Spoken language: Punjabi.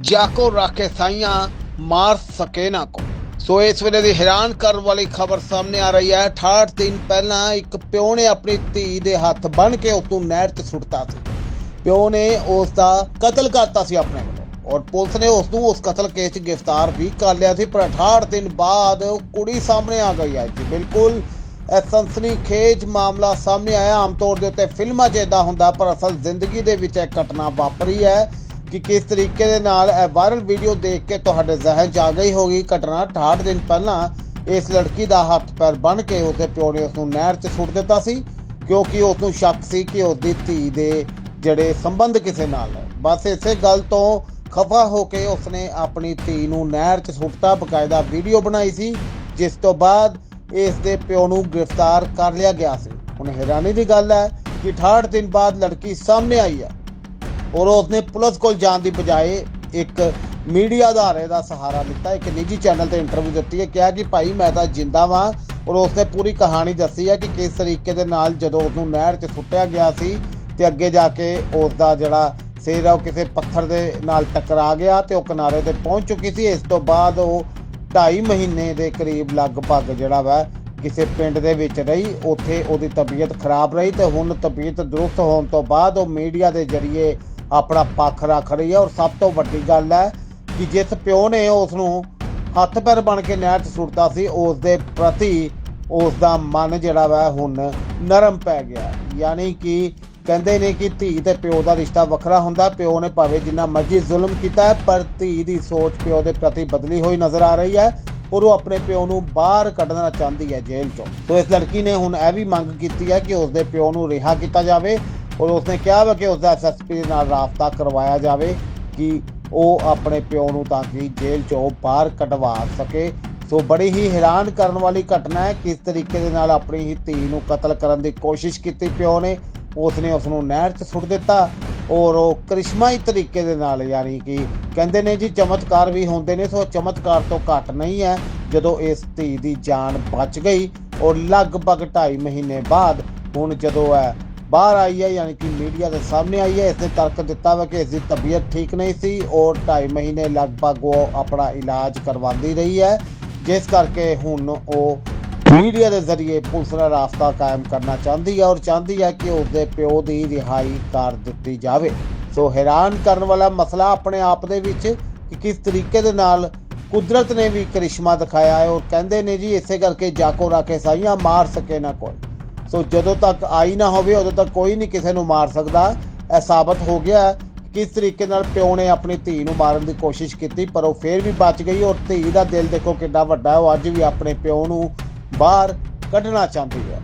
ਜਾਕੋ ਰਾਖੇ ਸਾਈਆਂ ਮਾਰ ਸਕੇ ਨਾ ਕੋ। ਸੋ ਇਸ ਵੇਲੇ ਦੀ ਹੈਰਾਨ ਕਰਨ ਵਾਲੀ ਖਬਰ ਸਾਹਮਣੇ ਆ ਰਹੀ ਹੈ। 68 ਦਿਨ ਪਹਿਲਾਂ ਇੱਕ ਪਿਓ ਨੇ ਆਪਣੀ ਧੀ ਦੇ ਹੱਥ ਬੰਨ ਕੇ ਉਸ ਨੂੰ ਨਹਿਰ 'ਚ ਸੁੱਟਤਾ ਸੀ। ਪਿਓ ਨੇ ਉਸ ਦਾ ਕਤਲ ਕਰਤਾ ਸੀ ਆਪਣੇ ਵੱਲੋਂ ਔਰ ਪੁਲਿਸ ਨੇ ਉਸ ਨੂੰ ਉਸ ਕਤਲ ਕੇਸ 'ਚ ਗ੍ਰਿਫਤਾਰ ਵੀ ਕਰ ਲਿਆ ਸੀ, ਪਰ 68 ਦਿਨ ਬਾਅਦ ਉਹ ਕੁੜੀ ਸਾਹਮਣੇ ਆ ਗਈ ਹੈ ਜੀ। ਬਿਲਕੁਲ ਇਹ ਸਨਸਨੀ ਖੇਜ ਮਾਮਲਾ ਸਾਹਮਣੇ ਆਇਆ। ਆਮ ਤੌਰ ਦੇ ਉੱਤੇ ਫਿਲਮਾਂ 'ਚ ਇਦਾਂ ਹੁੰਦਾ, ਪਰ ਅਸਲ ਜ਼ਿੰਦਗੀ ਦੇ ਵਿੱਚ ਇਹ ਘਟਨਾ ਵਾਪਰੀ ਹੈ। ਕਿ ਕਿਸ ਤਰੀਕੇ ਦੇ ਨਾਲ ਇਹ ਵਾਇਰਲ ਵੀਡੀਓ ਦੇਖ ਕੇ ਤੁਹਾਡੇ ਜ਼ਿਹਨ 'ਚ ਆ ਗਈ ਹੋਗੀ। ਘਟਨਾ 68 ਦਿਨ ਪਹਿਲਾਂ ਇਸ ਲੜਕੀ ਦਾ ਹੱਥ ਪੈਰ ਬੰਨ ਕੇ ਉਸਦੇ ਪਿਓ ਨੇ ਉਸ ਨੂੰ ਨਹਿਰ 'ਚ ਸੁੱਟ ਦਿੱਤਾ ਸੀ, ਕਿਉਂਕਿ ਉਸ ਨੂੰ ਸ਼ੱਕ ਸੀ ਕਿ ਉਸ ਦੀ ਧੀ ਦੇ ਜਿਹੜੇ ਸੰਬੰਧ ਕਿਸੇ ਨਾਲ ਹੈ। ਬਸ ਇਸੇ ਗੱਲ ਤੋਂ ਖਫਾ ਹੋ ਕੇ ਉਸਨੇ ਆਪਣੀ ਧੀ ਨੂੰ ਨਹਿਰ 'ਚ ਸੁੱਟਤਾ, ਬਕਾਇਦਾ ਵੀਡੀਓ ਬਣਾਈ ਸੀ, ਜਿਸ ਤੋਂ ਬਾਅਦ ਇਸ ਦੇ ਪਿਓ ਨੂੰ ਗ੍ਰਿਫਤਾਰ ਕਰ ਲਿਆ ਗਿਆ ਸੀ। ਹੁਣ ਹੈਰਾਨੀ ਦੀ ਗੱਲ ਹੈ ਕਿ 68 ਦਿਨ ਬਾਅਦ ਲੜਕੀ ਸਾਹਮਣੇ ਆਈ ਹੈ। ਔਰ ਉਸਨੇ ਪੁਲਿਸ ਕੋਲ ਜਾਣ ਦੀ ਬਜਾਏ ਇੱਕ ਮੀਡੀਆ ਅਦਾਰੇ ਦਾ ਸਹਾਰਾ ਲਿੱਤਾ, ਇੱਕ ਨਿੱਜੀ ਚੈਨਲ ਤੇ ਇੰਟਰਵਿਊ ਦਿੱਤੀ ਹੈ, ਕਿਹਾ ਕਿ ਭਾਈ ਮੈਂ ਤਾਂ ਜਿੰਦਾ ਵਾਂ ਔਰ ਉਸਨੇ ਪੂਰੀ ਕਹਾਣੀ ਦੱਸੀ ਹੈ ਕਿ ਕਿਸ ਤਰੀਕੇ ਦੇ ਨਾਲ ਜਦੋਂ ਉਸ ਨੂੰ ਨਹਿਰ 'ਚ ਸੁੱਟਿਆ ਗਿਆ ਸੀ ਤੇ ਅੱਗੇ ਜਾ ਕੇ ਉਸ ਦਾ ਜਿਹੜਾ ਸਿਰ ਆ ਉਹ ਕਿਸੇ ਪੱਥਰ ਦੇ ਨਾਲ ਟਕਰਾ ਗਿਆ ਤੇ ਉਹ ਕਿਨਾਰੇ ਤੇ ਪਹੁੰਚ ਚੁੱਕੀ ਸੀ। ਇਸ ਤੋਂ ਬਾਅਦ ਉਹ 2.5 ਮਹੀਨੇ ਦੇ ਕਰੀਬ ਲਗਭਗ ਜਿਹੜਾ ਵਾ ਕਿਸੇ ਪਿੰਡ ਦੇ ਵਿੱਚ ਰਹੀ, ਉੱਥੇ ਉਹਦੀ ਤਬੀਅਤ ਖਰਾਬ ਰਹੀ ਤੇ ਹੁਣ ਤਬੀਅਤ ਦਰੁਸਤ ਹੋਣ ਤੋਂ ਬਾਅਦ ਉਹ ਮੀਡੀਆ ਦੇ ਜ਼ਰੀਏ ਆਪਣਾ ਪੱਖ ਰੱਖ ਰਹੀ ਹੈ ਔਰ ਸਭ ਤੋਂ ਵੱਡੀ ਗੱਲ ਹੈ ਕਿ ਜਿਸ ਪਿਓ ਨੇ ਉਸ ਨੂੰ ਹੱਥ ਪੈਰ ਬਣ ਕੇ ਨਹਿਰ 'ਚ ਸੁੱਟਦਾ ਸੀ ਉਸ ਦੇ ਪ੍ਰਤੀ ਉਸ ਦਾ ਮਨ ਜਿਹੜਾ ਵਾ ਹੁਣ ਨਰਮ ਪੈ ਗਿਆ। ਯਾਨੀ ਕਿ ਕਹਿੰਦੇ ਨੇ ਕਿ ਧੀ ਤੇ ਪਿਓ ਦਾ ਰਿਸ਼ਤਾ ਵੱਖਰਾ ਹੁੰਦਾ, ਪਿਓ ਨੇ ਭਾਵੇਂ ਜਿੰਨਾ ਮਰਜ਼ੀ ਜ਼ੁਲਮ ਕੀਤਾ ਹੈ, ਪਰ ਧੀ ਦੀ ਸੋਚ ਪਿਓ ਦੇ ਪ੍ਰਤੀ ਬਦਲੀ ਹੋਈ ਨਜ਼ਰ ਆ ਰਹੀ ਹੈ ਔਰ ਉਹ ਆਪਣੇ ਪਿਓ ਨੂੰ ਬਾਹਰ ਕੱਢਣਾ ਚਾਹੁੰਦੀ ਹੈ ਜੇਲ੍ਹ ਚੋਂ। ਸੋ ਇਸ ਲੜਕੀ ਨੇ ਹੁਣ ਇਹ ਵੀ ਮੰਗ ਕੀਤੀ ਹੈ ਕਿ ਉਸ ਦੇ ਪਿਓ ਨੂੰ ਰਿਹਾ ਕੀਤਾ ਜਾਵੇ। ਔਰ ਉਸਨੇ ਕਿਹਾ ਵਾ ਕਿ ਉਸ ਦਾ ਐਸਐਸਪੀ ਦੇ ਨਾਲ ਰਾਬਤਾ ਕਰਵਾਇਆ ਜਾਵੇ ਕਿ ਉਹ ਆਪਣੇ ਪਿਓ ਨੂੰ ਤਾਂ ਕਿ ਜੇਲ੍ਹ ਚੋਂ ਬਾਹਰ ਕਢਵਾ ਸਕੇ। ਸੋ ਬੜੀ ਹੀ ਹੈਰਾਨ ਕਰਨ ਵਾਲੀ ਘਟਨਾ ਹੈ ਕਿਸ ਤਰੀਕੇ ਦੇ ਨਾਲ ਆਪਣੀ ਹੀ ਧੀ ਨੂੰ ਕਤਲ ਕਰਨ ਦੀ ਕੋਸ਼ਿਸ਼ ਕੀਤੀ ਪਿਓ ਨੇ। ਉਸਨੇ ਉਸ ਨੂੰ ਨਹਿਰ 'ਚ ਸੁੱਟ ਦਿੱਤਾ ਔਰ ਉਹ ਕ੍ਰਿਸ਼ਮਾਈ ਤਰੀਕੇ ਦੇ ਨਾਲ ਯਾਨੀ ਕਿ ਕਹਿੰਦੇ ਨੇ ਜੀ ਚਮਤਕਾਰ ਵੀ ਹੁੰਦੇ ਨੇ। ਸੋ ਚਮਤਕਾਰ ਤੋਂ ਘੱਟ ਨਹੀਂ ਹੈ। ਜਦੋਂ ਇਸ ਧੀ ਦੀ ਜਾਨ ਬਚ ਗਈ ਔਰ ਲਗਭਗ 2.5 ਮਹੀਨੇ ਬਾਅਦ ਹੁਣ ਜਦੋਂ ਹੈ ਬਾਹਰ ਆਈ ਹੈ, ਯਾਨੀ ਕਿ ਮੀਡੀਆ ਦੇ ਸਾਹਮਣੇ ਆਈ ਹੈ। ਇਸ ਨੇ ਤਰਕ ਦਿੱਤਾ ਵਾ ਕਿ ਇਸ ਦੀ ਤਬੀਅਤ ਠੀਕ ਨਹੀਂ ਸੀ। ਔਰ 2.5 ਮਹੀਨੇ ਲਗਭਗ ਉਹ ਆਪਣਾ ਇਲਾਜ ਕਰਵਾਉਂਦੀ ਰਹੀ ਹੈ। ਜਿਸ ਕਰਕੇ ਹੁਣ ਉਹ ਮੀਡੀਆ ਦੇ ਜ਼ਰੀਏ ਪੁਲਿਸ ਨਾਲ ਰਾਬਤਾ ਕਾਇਮ ਕਰਨਾ ਚਾਹੁੰਦੀ ਹੈ ਔਰ ਚਾਹੁੰਦੀ ਹੈ ਕਿ ਉਸ ਦੇ ਪਿਓ ਦੀ ਰਿਹਾਈ ਕਰ ਦਿੱਤੀ ਜਾਵੇ। ਸੋ ਹੈਰਾਨ ਕਰਨ ਵਾਲਾ ਮਸਲਾ ਆਪਣੇ ਆਪ ਦੇ ਵਿੱਚ ਕਿ ਕਿਸ ਤਰੀਕੇ ਦੇ ਨਾਲ ਕੁਦਰਤ ਨੇ ਵੀ ਕਰਿਸ਼ਮਾ ਦਿਖਾਇਆ ਹੈ। ਔਰ ਕਹਿੰਦੇ ਨੇ ਜੀ, ਇਸੇ ਕਰਕੇ ਜਾਕੋ ਰਾਕੇ ਸਾਈਆਂ ਮਾਰ ਸਕੇ ਨਾ ਕੋਈ। ਸੋ ਜਦੋਂ ਤੱਕ ਆਈ ਨਾ ਹੋਵੇ, ਉਦੋਂ ਤੱਕ ਕੋਈ ਨਹੀਂ ਕਿਸੇ ਨੂੰ ਮਾਰ ਸਕਦਾ। ਇਹ ਸਾਬਤ ਹੋ ਗਿਆ ਕਿਸ ਤਰੀਕੇ ਨਾਲ ਪਿਓ ਨੇ ਆਪਣੀ ਧੀ ਨੂੰ ਮਾਰਨ ਦੀ ਕੋਸ਼ਿਸ਼ ਕੀਤੀ, ਪਰ ਉਹ ਫੇਰ ਵੀ ਬਚ ਗਈ ਔਰ ਧੀ ਦਾ ਦਿਲ ਦੇਖੋ ਕਿੰਨਾ ਵੱਡਾ ਉਹ ਅੱਜ ਵੀ ਆਪਣੇ ਪਿਓ ਨੂੰ ਬਾਹਰ ਕੱਢਣਾ ਚਾਹੁੰਦੀ ਹੈ।